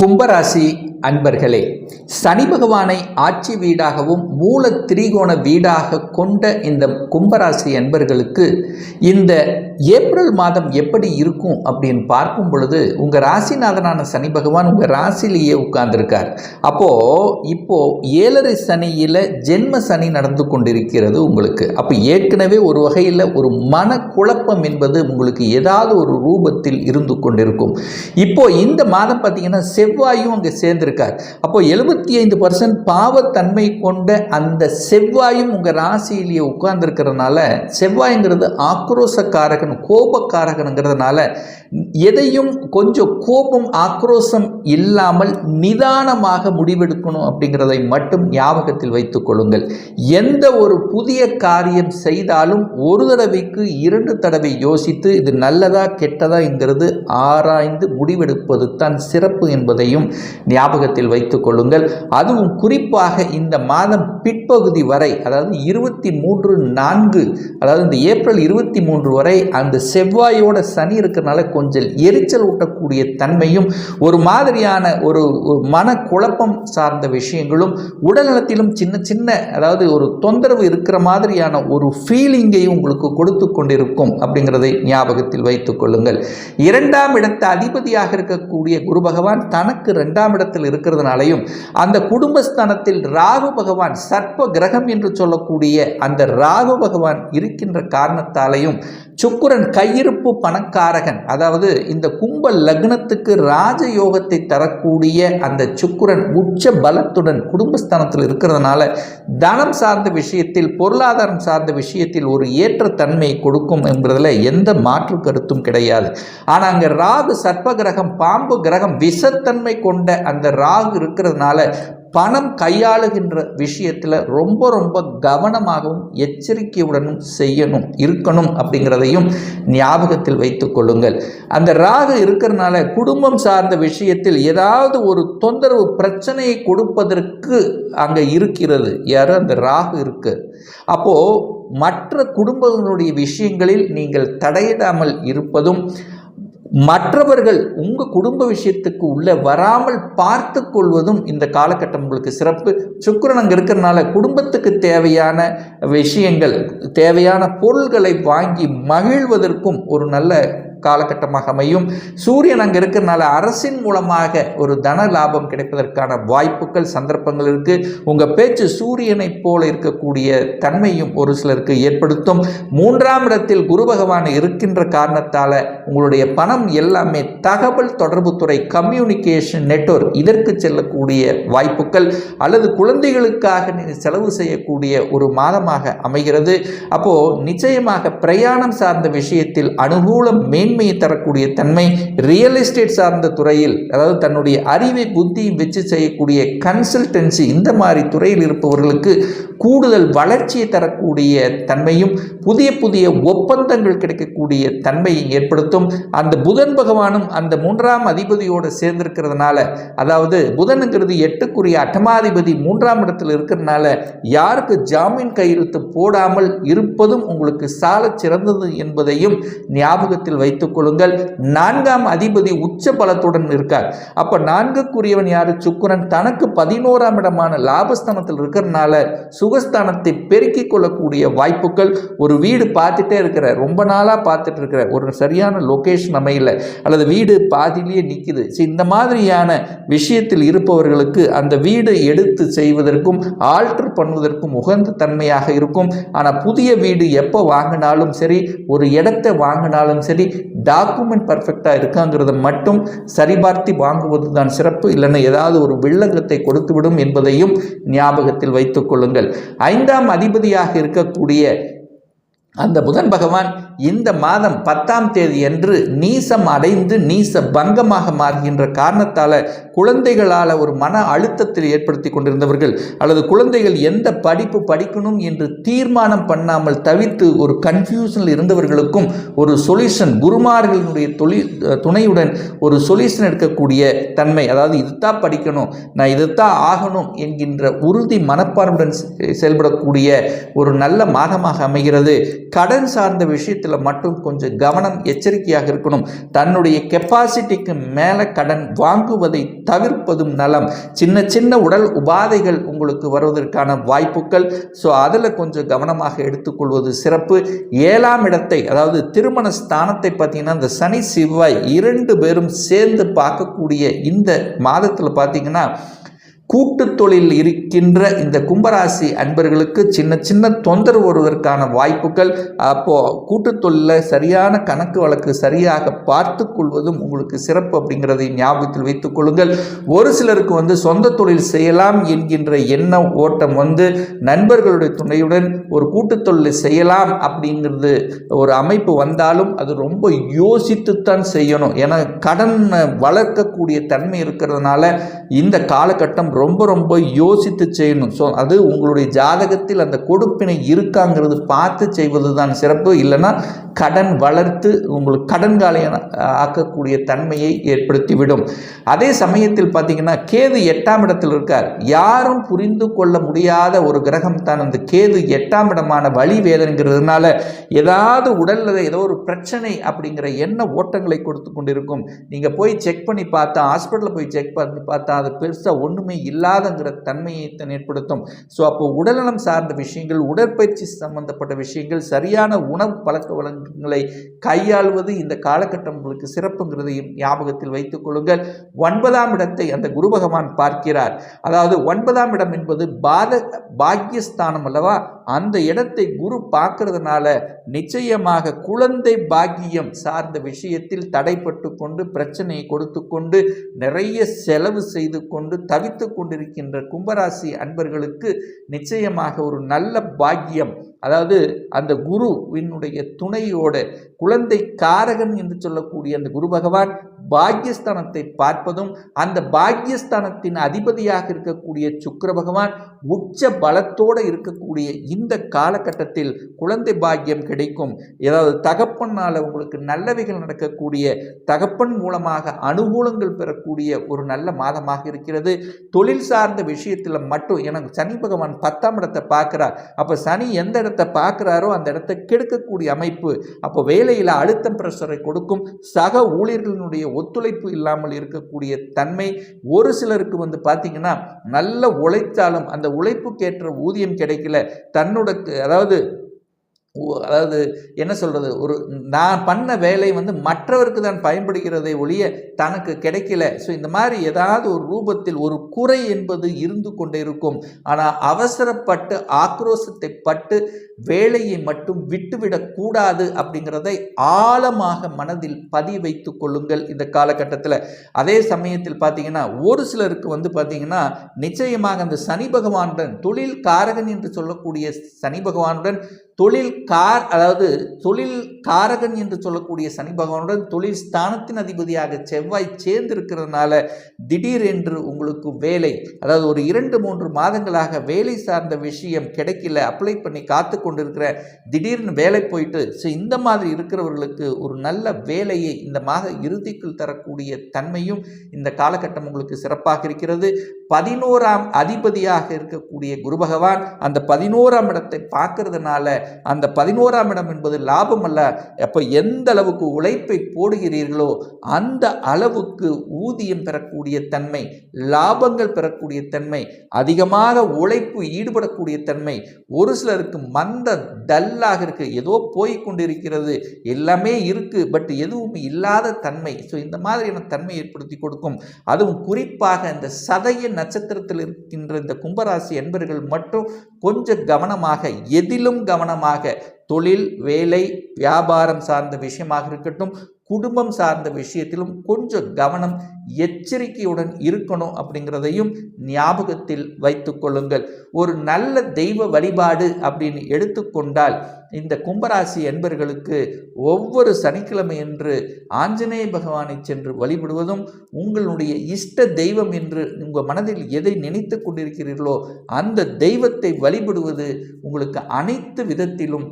கும்பராசி அன்பர்களே சனி பகவானை ஆட்சி வீடாகவும் மூல திரிகோண வீடாக கொண்ட இந்த கும்பராசி அன்பர்களுக்கு இந்த ஏப்ரல் மாதம் எப்படி இருக்கும் அப்படின்னு பார்க்கும் பொழுது உங்கள் ராசிநாதனான சனி பகவான் உங்கள் ராசிலேயே உட்கார்ந்துருக்கார். அப்போது இப்போது ஏழரை சனியில் ஜென்ம சனி நடந்து கொண்டிருக்கிறது உங்களுக்கு. அப்போ ஏற்கனவே ஒரு வகையில் ஒரு மனக்குழப்பம் என்பது உங்களுக்கு ஏதாவது ஒரு ரூபத்தில் இருந்து கொண்டிருக்கும். இப்போது இந்த மாதம் பார்த்தீங்கன்னா செவ்வாயும் அங்கே சேர்ந்திருக்கார். அப்போது எழுபத்தி ஐந்து பர்சன்ட் பாவத்தன்மை கொண்ட அந்த செவ்வாயும் உங்கள் ராசியிலேயே உட்கார்ந்துருக்கிறதுனால செவ்வாய்ங்கிறது ஆக்ரோசக்காரகன் கோபக்காரகனுங்கிறதுனால எதையும் கொஞ்சம் கோபம் ஆக்ரோஷம் இல்லாமல் நிதானமாக முடிவெடுக்கணும் அப்படிங்கிறதை மட்டும் ஞாபகத்தில் வைத்துக் கொள்ளுங்கள். எந்த ஒரு புதிய காரியம் செய்தாலும் ஒரு தடவைக்கு இரண்டு தடவை யோசித்து இது நல்லதா கெட்டதாங்கிறது ஆராய்ந்து முடிவெடுப்பது தான் சிறப்பு என்பதையும் ஞாபகத்தில் வைத்துக் கொள்ளுங்கள். அதுவும் குறிப்பாக இந்த மாதம் பிற்பகுதி வரை அதாவது இருபத்தி மூன்று நான்கு அதாவது இந்த ஏப்ரல் இருபத்தி மூன்று வரை அந்த செவ்வாயோட சனி இருக்கிறனால கொஞ்சம் எரிச்சல் ஊட்டக்கூடிய தன்மையும் ஒரு மாதிரியான ஒரு மனக்குழப்பம் சார்ந்த விஷயங்களும் உடல்நலத்திலும் சின்ன சின்ன அதாவது ஒரு தொந்தரவு இருக்கிற மாதிரியான ஒரு ஃபீலிங்கையும் உங்களுக்கு கொடுத்து கொண்டிருக்கும் அப்படிங்கிறதை ஞாபகத்தில் வைத்துக் கொள்ளுங்கள். இரண்டாம் இடத்த அதிபதியாக இருக்கக்கூடிய குரு பகவான் தனக்கு ரெண்டாம் இடத்தில் இருக்கிறதுனாலையும் அந்த குடும்பஸ்தானத்தில் ராகு பகவான் சர்ப்ப கிரகம் என்று சொல்லக்கூடிய அந்த ராகு பகவான் இருக்கின்ற காரணத்தாலையும் சுக்குரன் கையிருப்பு பணக்காரகன் அதாவது இந்த கும்ப லக்னத்துக்கு ராஜயோகத்தை தரக்கூடிய அந்த சுக்குரன் உச்ச பலத்துடன் குடும்பஸ்தானத்தில் இருக்கிறதுனால தனம் சார்ந்த விஷயத்தில் பொருளாதாரம் சார்ந்த விஷயத்தில் ஒரு ஏற்றத்தன்மை கொடுக்கும் என்பதில் எந்த மாற்று கருத்தும் கிடையாது. ஆனால் அங்கே ராகு சர்ப்ப கிரகம் பாம்பு கிரகம் விஷத்தன்மை கொண்ட அந்த ராகு இருக்கிறதுனால பணம் கையாளுகின்ற விஷயத்தில் ரொம்ப ரொம்ப கவனமாகவும் எச்சரிக்கையுடனும் செய்யணும் இருக்கணும் அப்படிங்கிறதையும் ஞாபகத்தில் வைத்துக் கொள்ளுங்கள். அந்த ராகு இருக்கிறனால குடும்பம் சார்ந்த விஷயத்தில் ஏதாவது ஒரு தொந்தரவு பிரச்சனையை கொடுப்பதற்கு அங்கே இருக்கிறது. யார்? அந்த ராகு இருக்கு. அப்போது மற்ற குடும்பங்களுடைய விஷயங்களில் நீங்கள் தடையிடாமல் இருப்பதும் மற்றவர்கள் உங்கள் குடும்ப விஷயத்துக்கு உள்ளே வராமல் பார்த்து கொள்வதும் இந்த காலகட்டம் உங்களுக்கு சிறப்பு. சுக்கரன் அங்கே இருக்கிறனால குடும்பத்துக்கு தேவையான விஷயங்கள் தேவையான பொருள்களை வாங்கி மகிழ்வதற்கும் ஒரு நல்ல காலகட்டமாக அமையும். சூரியன் அங்கே இருக்கிறனால அரசின் மூலமாக ஒரு தன லாபம் கிடைப்பதற்கான வாய்ப்புகள் சந்தர்ப்பங்கள் இருக்குது உங்கள் பேச்சு சூரியனைப் போல இருக்கக்கூடிய தன்மையும் ஒரு சிலருக்கு ஏற்படுத்தும். மூன்றாம் இடத்தில் குரு பகவான் இருக்கின்ற காரணத்தால் உங்களுடைய பணம் எல்லாமே தகவல் தொடர்புத்துறை கம்யூனிகேஷன் நெட்வொர்க் இதற்கு செல்லக்கூடிய வாய்ப்புகள் அல்லது குழந்தைகளுக்காக நீங்கள் செலவு செய்யக்கூடிய ஒரு மாதமாக அமைகிறது. அப்போது நிச்சயமாக பிரயாணம் சார்ந்த விஷயத்தில் அனுகூலம் மேன்மையை தரக்கூடிய தன்மை ரியல் எஸ்டேட் சார்ந்த துறையில் அதாவது தன்னுடைய அறிவை புத்தியும் வச்சு செய்யக்கூடிய கன்சல்டன்சி இந்த மாதிரி துறையில் இருப்பவர்களுக்கு கூடுதல் வளர்ச்சியை தரக்கூடிய தன்மையும் புதிய புதிய ஒப்பந்தங்கள் கிடைக்கக்கூடிய தன்மையை ஏற்படுத்தும். அந்த புதன் பகவானும் அந்த மூன்றாம் அதிபதியோடு சேர்ந்திருக்கிறதுனால அதாவது புதனுங்கிறது எட்டுக்குரிய அட்டமாதிபதி மூன்றாம் இடத்தில் இருக்கிறதுனால யாருக்கு ஜாமீன் கையெழுத்து போடாமல் இருப்பதும் உங்களுக்கு சால சிறந்தது என்பதையும் ஞாபகத்தில் வைத்து வைத்துக் கொள்ளுங்கள். நான்காம் அதிபதி உச்ச பலத்துடன் இருக்கார் அப்ப நான்குக்குரியவன் யாரு? சுக்கிரன். தனக்கு பதினோராம் இடமான லாபஸ்தானத்தில் இருக்கிறதுனால சுகஸ்தானத்தை பெருக்கிக் கொள்ளக்கூடிய வாய்ப்புகள் ஒரு வீடு பார்த்துட்டே இருக்கிற ரொம்ப நாளாக பார்த்துட்டு இருக்கிற ஒரு சரியான லொகேஷன் அமையல. அல்லது வீடு பாதியிலேயே நிற்குது சரி இந்த மாதிரியான விஷயத்தில் இருப்பவர்களுக்கு அந்த வீடு எடுத்து செய்வதற்கும் ஆல்டர் பண்ணுவதற்கும் உகந்த தன்மையாக இருக்கும். ஆனால் புதிய வீடு எப்போ வாங்கினாலும் சரி ஒரு இடத்தை வாங்கினாலும் சரி டாக்குமெண்ட் பர்ஃபெக்டாக இருக்காங்கிறத மட்டும் சரிபார்த்து வாங்குவது தான் சிறப்பு. இல்லைன்னா ஏதாவது ஒரு வில்லங்கத்தை கொடுத்துவிடும் என்பதையும் ஞாபகத்தில் வைத்துக் கொள்ளுங்கள். ஐந்தாம் அதிபதியாக இருக்கக்கூடிய அந்த புதன் பகவான் இந்த மாதம் பத்தாம் தேதி அன்று நீசம் அடைந்து நீச பங்கமாக மாறுகின்ற காரணத்தால் குழந்தைகளால் ஒரு மன அழுத்தத்தில் ஏற்படுத்தி கொண்டிருந்தவர்கள் அல்லது குழந்தைகள் எந்த படிப்பு படிக்கணும் என்று தீர்மானம் பண்ணாமல் தவிர்த்து ஒரு கன்ஃபியூஷனில் இருந்தவர்களுக்கும் ஒரு சொல்யூஷன் குருமார்களினுடைய தொழில் துணையுடன் ஒரு சொல்யூஷன் எடுக்கக்கூடிய தன்மை அதாவது இதுதான் படிக்கணும் நான் இதுதான் ஆகணும் என்கின்ற உறுதி மனப்பான்மையுடன் செ- செயல்படக்கூடிய ஒரு நல்ல மாதமாக அமைகிறது. கடன் சார்ந்த விஷயத்தில் மட்டும் கொஞ்சம் கவனம் எச்சரிக்கையாக இருக்கணும். தன்னுடைய கெப்பாசிட்டிக்கு மேலே கடன் வாங்குவதை தவிர்ப்பதும் நலம். சின்ன சின்ன உடல் உபாதைகள் உங்களுக்கு வருவதற்கான வாய்ப்புகள். ஸோ அதில் கொஞ்சம் கவனமாக எடுத்துக்கொள்வது சிறப்பு. ஏழாம் இடத்தை அதாவது திருமண ஸ்தானத்தை பார்த்தீங்கன்னா இந்த சனி செவ்வாய் இரண்டு பேரும் சேர்ந்து பார்க்கக்கூடிய இந்த மாதத்தில் பார்த்தீங்கன்னா கூட்டு தொழில் இருக்கின்ற இந்த கும்பராசி அன்பர்களுக்கு சின்ன சின்ன தொந்தரவு வருவதற்கான வாய்ப்புகள் அப்போது கூட்டு தொழிலில் சரியான கணக்கு வழக்கு சரியாக பார்த்து கொள்வதும் உங்களுக்கு சிறப்பு அப்படிங்கிறதை ஞாபகத்தில் வைத்துக் கொள்ளுங்கள். ஒரு சிலருக்கு வந்து சொந்த தொழில் செய்யலாம் என்கின்ற எண்ண ஓட்டம் வந்து நண்பர்களுடைய துணையுடன் ஒரு கூட்டு தொழில் செய்யலாம் அப்படிங்கிறது ஒரு அமைப்பு வந்தாலும் அது ரொம்ப யோசித்துத்தான் செய்யணும். ஏன்னா கடன் வளர்க்கக்கூடிய தன்மை இருக்கிறதுனால இந்த காலகட்டம் ரொம்ப ரொம்ப யோசித்து செய்யணும். ஸோ அது உங்களுடைய ஜாதகத்தில் அந்த கொடுப்பினை இருக்காங்கிறது பார்த்து செய்வது தான் சிறப்பு. இல்லைன்னா கடன் வளர்த்து உங்களுக்கு கடன் காலையை ஆக்கக்கூடிய தன்மையை ஏற்படுத்திவிடும். அதே சமயத்தில் பார்த்தீங்கன்னா கேது எட்டாம் இடத்தில் இருக்கார். யாரும் புரிந்து கொள்ள முடியாத ஒரு கிரகம் தான் அந்த கேது எட்டாம் இடமான வழி வேதனைங்கிறதுனால ஏதாவது உடலில் ஏதோ ஒரு பிரச்சனை அப்படிங்கிற எண்ண ஓட்டங்களை கொடுத்து கொண்டிருக்கும். நீங்கள் போய் செக் பண்ணி பார்த்தா ஹாஸ்பிட்டலில் போய் செக் பண்ணி பார்த்தா அது பெருசாக ஒன்றுமே இல்லாதங்கிற தன்மையை தான் ஏற்படுத்தும். ஸோ அப்போ உடல்நலம் சார்ந்த விஷயங்கள் உடற்பயிற்சி சம்பந்தப்பட்ட விஷயங்கள் சரியான உணவு பழக்க வழக்கங்களை கையாள்வது இந்த காலகட்டம் உங்களுக்கு சிறப்புங்கிறதையும் ஞாபகத்தில் வைத்துக் கொள்ளுங்கள். ஒன்பதாம் இடத்தை அந்த குரு பகவான் பார்க்கிறார். அதாவது ஒன்பதாம் இடம் என்பது பாத பாக்கியஸ்தானம் அல்லவா? அந்த இடத்தை குரு பார்க்கறதுனால நிச்சயமாக குழந்தை பாக்கியம் சார்ந்த விஷயத்தில் தடைப்பட்டு கொண்டு பிரச்சனையை கொடுத்து கொண்டு நிறைய செலவு செய்து கொண்டு தவித்து கொண்டிருக்கின்ற கும்பராசி அன்பர்களுக்கு நிச்சயமாக ஒரு நல்ல பாக்கியம். அதாவது அந்த குருவினுடைய துணையோட குழந்தை காரகன் என்று சொல்லக்கூடிய அந்த குரு பகவான் பாக்யஸ்தானத்தை பார்ப்பதும் அந்த பாக்யஸ்தானத்தின் அதிபதியாக இருக்கக்கூடிய சுக்கர பகவான் உச்ச பலத்தோடு இருக்கக்கூடிய இந்த காலகட்டத்தில் குழந்தை பாக்கியம் கிடைக்கும். ஏதாவது தகப்பனால் உங்களுக்கு நல்லவைகள் நடக்கக்கூடிய தகப்பன் மூலமாக அனுகூலங்கள் பெறக்கூடிய ஒரு நல்ல மாதமாக இருக்கிறது. தொழில் சார்ந்த விஷயத்தில் மட்டும் எனக்கு சனி பகவான் பத்தாம் இடத்தை பார்க்குறார். அப்போ சனி எந்த இடத்தை பார்க்குறாரோ அந்த இடத்தை கெடுக்கக்கூடிய அமைப்பு. அப்போ வேலையில் அழுத்தம் பிரஷரை கொடுக்கும். சக ஊழியர்களினுடைய ஒத்துழைப்பு இல்லாமல் இருக்கக்கூடிய தன்மை. ஒரு சிலருக்கு வந்து பார்த்திங்கன்னா நல்ல உழைத்தாலும் அந்த உழைப்புக்கேற்ற ஊதியம் கிடைக்கல. தன் தன்னோட அதாவது அதாவது என்ன சொல்கிறது ஒரு நான் பண்ண வேலை வந்து மற்றவருக்கு தான் பயன்படுகிறதை ஒழிய தனக்கு கிடைக்கல. ஸோ இந்த மாதிரி ஏதாவது ஒரு ரூபத்தில் ஒரு குறை என்பது இருந்து கொண்டே இருக்கும் ஆனால் அவசரப்பட்டு ஆக்ரோசத்தை பட்டு வேலையை மட்டும் விட்டுவிடக்கூடாது அப்படிங்கிறதை ஆழமாக மனதில் பதி வைத்து கொள்ளுங்கள் இந்த காலகட்டத்தில். அதே சமயத்தில் பார்த்தீங்கன்னா ஒரு சிலருக்கு வந்து பார்த்தீங்கன்னா நிச்சயமாக அந்த சனி பகவானுடன் தொழில் காரகன் என்று சொல்லக்கூடிய சனி பகவானுடன் தொழில் கார் அதாவது தொழில் காரகன் என்று சொல்லக்கூடிய சனி பகவானுடன் தொழில் ஸ்தானத்தின் அதிபதியாக செவ்வாய் சேர்ந்திருக்கிறதுனால திடீர் என்று உங்களுக்கு வேலை அதாவது ஒரு இரண்டு மூன்று மாதங்களாக வேலை சார்ந்த விஷயம் கிடைக்கல அப்ளை பண்ணி காத்து கொண்டிருக்கிற திடீர்னு வேலை போயிட்டு ஸோ இந்த மாதிரி இருக்கிறவர்களுக்கு ஒரு நல்ல வேலையை இந்த மாத இறுதிக்குள் தரக்கூடிய தன்மையும் இந்த காலகட்டம் உங்களுக்கு சிறப்பாக இருக்கிறது. பதினோராம் அதிபதியாக இருக்கக்கூடிய குரு பகவான் அந்த பதினோராம் இடத்தை பார்க்கறதுனால அந்த பதினோராம் இடம் என்பது லாபம் அல்ல அப்போ எந்த அளவுக்கு உழைப்பை போடுகிறீர்களோ அந்த அளவுக்கு ஊதியம் பெறக்கூடிய தன்மை லாபங்கள் பெறக்கூடிய தன்மை அதிகமாக உழைப்பு ஈடுபடக்கூடிய தன்மை ஒரு சிலருக்கு மந்த டல்லாக இருக்கு ஏதோ போய் கொண்டிருக்கிறது எல்லாமே இருக்கு பட் எதுவும் இல்லாத தன்மை. ஸோ இந்த மாதிரியான தன்மை ஏற்படுத்தி கொடுக்கும். அதுவும் குறிப்பாக இந்த சதய நட்சத்திரத்தில் இருக்கின்ற இந்த கும்பராசி என்பர்கள் மட்டும் கொஞ்சம் கவனமாக எதிலும் கவனமாக தொழில் வேலை வியாபாரம் சார்ந்த விஷயமாக இருக்கட்டும் குடும்பம் சார்ந்த விஷயத்திலும் கொஞ்சம் கவனம் எச்சரிக்கையுடன் இருக்கணும் அப்படிங்கிறதையும் ஞாபகத்தில் வைத்து கொள்ளுங்கள். ஒரு நல்ல தெய்வ வழிபாடு அப்படின்னு எடுத்துக்கொண்டால் இந்த கும்பராசி என்பர்களுக்கு ஒவ்வொரு சனிக்கிழமை என்று ஆஞ்சநேய பகவானை சென்று வழிபடுவதும் உங்களுடைய இஷ்ட தெய்வம் என்று உங்கள் மனதில் எதை நினைத்து கொண்டிருக்கிறீர்களோ அந்த தெய்வத்தை வழிபடுவது உங்களுக்கு அனைத்து விதத்திலும்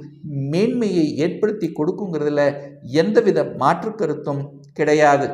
மேன்மையை ஏற்படுத்தி கொடுக்குங்கிறதுல எந்தவித மாற்று கருத்தும் கிடையாது.